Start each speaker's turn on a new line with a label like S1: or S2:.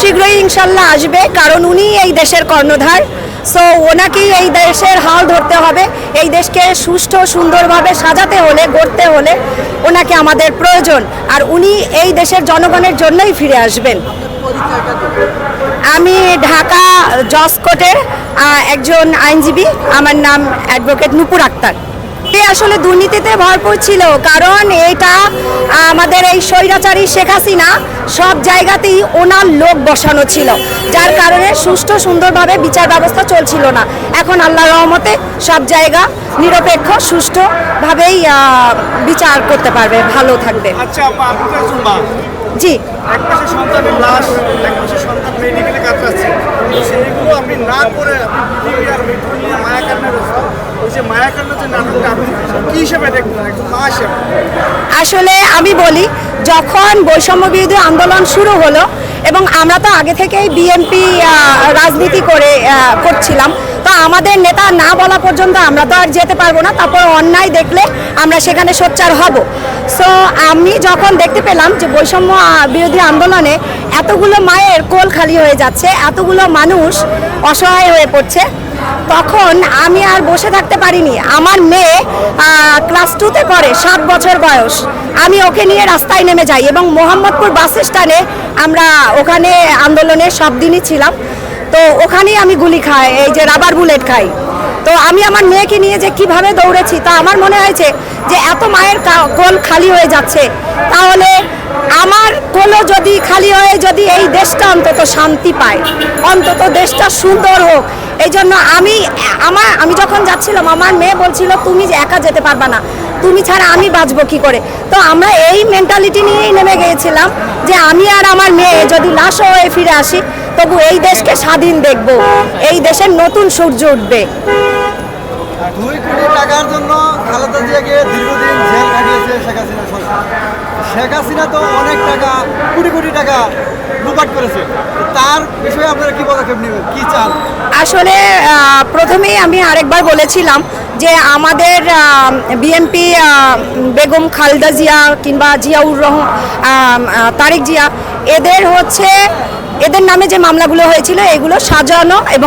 S1: শীঘ্রই ইনশাল্লাহ আসবে কারণ উনি এই দেশের কর্ণধার। সো ওনাকেই এই দেশের হাল ধরতে হবে। এই দেশকে সুষ্ঠু সুন্দরভাবে সাজাতে হলে গড়তে হলে ওনাকে আমাদের প্রয়োজন। আর উনি এই দেশের জনগণের জন্যই ফিরে আসবেন। আমি ঢাকা আহ, একজন আইনজীবী। আমার নাম অ্যাডভোকেট নুপুর আক্তার। এ আসলে দুর্নীতিতে ভরপুর ছিল কারণ এটা আমাদের এই স্বৈরাচারী শেখ হাসিনা সব জায়গাতেই ওনার লোক বসানো ছিল যার কারণে সুষ্ঠু সুন্দরভাবে বিচার ব্যবস্থা চলছিল না। এখন আল্লাহ রহমতে সব জায়গা নিরপেক্ষ সুষ্ঠুভাবেই বিচার করতে পারবে ভালো থাকবে।
S2: আচ্ছা
S1: জি।
S2: এক পাশে সন্তানের লাশ এক পাশে মেডিকেলে পাচ্ছি তো সেইগুলো আপনি না করে
S1: আসলে আমি বলি, যখন বৈষম্য বিরোধী আন্দোলন শুরু হলো, এবং আমরা তো আগে থেকেই বিএনপি রাজনীতি করে করছিলাম। তো আমাদের নেতা না বলা পর্যন্ত আমরা তো আর যেতে পারব না। তারপর অন্যায় দেখলে আমরা সেখানে সোচ্চার হব। সো আমি যখন দেখতে পেলাম যে বৈষম্য বিরোধী আন্দোলনে এতগুলো মায়ের কোল খালি হয়ে যাচ্ছে, এতগুলো মানুষ অসহায় হয়ে পড়ছে, তখন আমি আর বসে থাকতে পারিনি। আমার মেয়ে ক্লাস টুতে পড়ে, সাত বছর বয়স। আমি ওকে নিয়ে রাস্তায় নেমে যাই এবং মোহাম্মদপুর বাস স্ট্যান্ডে আমরা ওখানে আন্দোলনে সব দিনই ছিলাম। তো ওখানেই আমি গুলি খাই, এই যে রাবার বুলেট খাই। তো আমি আমার মেয়েকে নিয়ে যে কীভাবে দৌড়েছি, তা আমার মনে হয়েছে যে এত মায়ের কোল খালি হয়ে যাচ্ছে। তাহলে আমার কোলও যদি খালি হয়ে যদি এই দেশটা অন্তত শান্তি পায়, অন্তত দেশটা সুন্দর হোক, এই জন্য আমি, আমার, আমি যখন যাচ্ছিলাম, আমার মেয়ে বলছিল, তুমি একা যেতে পারবা না। তুমি ছাড়া আমি বাঁচবো কি করে? তো আমরা এই মেন্টালিটি নিয়েই নেমে গিয়েছিলাম যে আমি আর আমার মেয়ে যদি লাশ হয়ে ফিরে আসি তবু এই দেশকে স্বাধীন দেখব। এই দেশের নতুন সূর্য উঠবে।
S3: দুই কোটি টাকার জন্য খালেদা জিয়াকে দীর্ঘদিন জেল খাটিয়েছে শেখ হাসিনা সরকার। শেখ হাসিনা তো অনেক টাকা কোটি কোটি টাকা লুপাট করেছে। তার বিষয়ে আপনারা কি পদক্ষেপ নেবেন? কি চান?
S1: আসলে প্রথমেই আমি আরেকবার বলেছিলাম যে আমাদের বিএনপি বেগম খালদা জিয়া কিংবা জিয়াউর রহমান তারেক জিয়া, এদের হচ্ছে, এদের নামে যে মামলাগুলো হয়েছিল, এগুলো সাজানো এবং